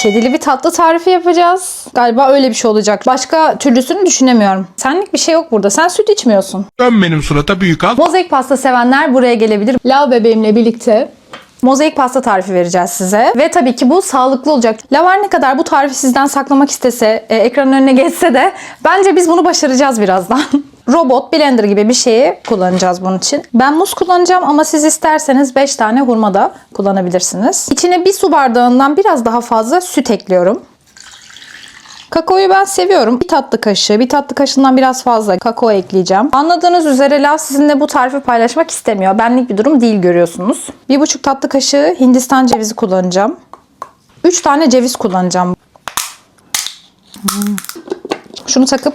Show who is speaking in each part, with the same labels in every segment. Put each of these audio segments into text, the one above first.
Speaker 1: Kedili bir tatlı tarifi yapacağız. Galiba öyle bir şey olacak. Başka türlüsünü düşünemiyorum. Senlik bir şey yok burada. Sen süt içmiyorsun.
Speaker 2: Dön benim surata büyük al.
Speaker 1: Mozaik pasta sevenler buraya gelebilir. Lav bebeğimle birlikte mozaik pasta tarifi vereceğiz size. Ve tabii ki bu sağlıklı olacak. Lavar ne kadar bu tarifi sizden saklamak istese, e, ekranın önüne geçse de bence biz bunu başaracağız birazdan. Robot, blender gibi bir şeyi kullanacağız bunun için. Ben muz kullanacağım ama siz isterseniz 5 tane hurma da kullanabilirsiniz. İçine bir su bardağından biraz daha fazla süt ekliyorum. Kakaoyu ben seviyorum. Bir tatlı kaşığı, bir tatlı kaşığından biraz fazla kakao ekleyeceğim. Anladığınız üzere Lav sizinle bu tarifi paylaşmak istemiyor. Benlik bir durum değil görüyorsunuz. Bir buçuk tatlı kaşığı Hindistan cevizi kullanacağım. Üç tane ceviz kullanacağım. Hmm. Şunu takıp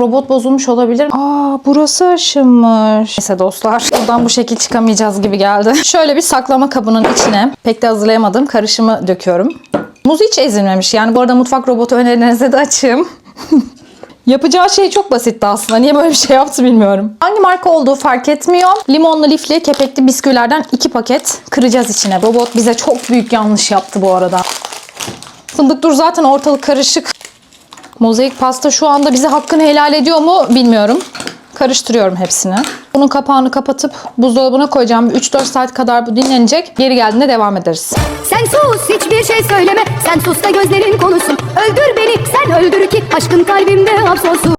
Speaker 1: Robot bozulmuş olabilir. Aa burası aşınmış. Neyse dostlar buradan bu şekil çıkamayacağız gibi geldi. Şöyle bir saklama kabının içine pek de hazırlayamadım karışımı döküyorum. Muz hiç ezilmemiş. Yani bu arada mutfak robotu önerilerinize de açığım. Yapacağı şey çok basitti aslında. Niye böyle bir şey yaptı bilmiyorum. Hangi marka olduğu fark etmiyor. Limonlu, lifli, kepekli bisküvilerden iki paket kıracağız içine. Robot bize çok büyük yanlış yaptı bu arada. Fındık dur zaten ortalık karışık. Mozaik pasta şu anda bize hakkını helal ediyor mu bilmiyorum. Karıştırıyorum hepsini. Bunun kapağını kapatıp buzdolabına koyacağım. 3-4 saat kadar bu dinlenecek. Geri geldiğinde devam ederiz.
Speaker 3: Sen sus hiçbir şey söyleme Sen sus da gözlerin konuşsun Öldür beni sen öldür ki Aşkın kalbimde hapsolsun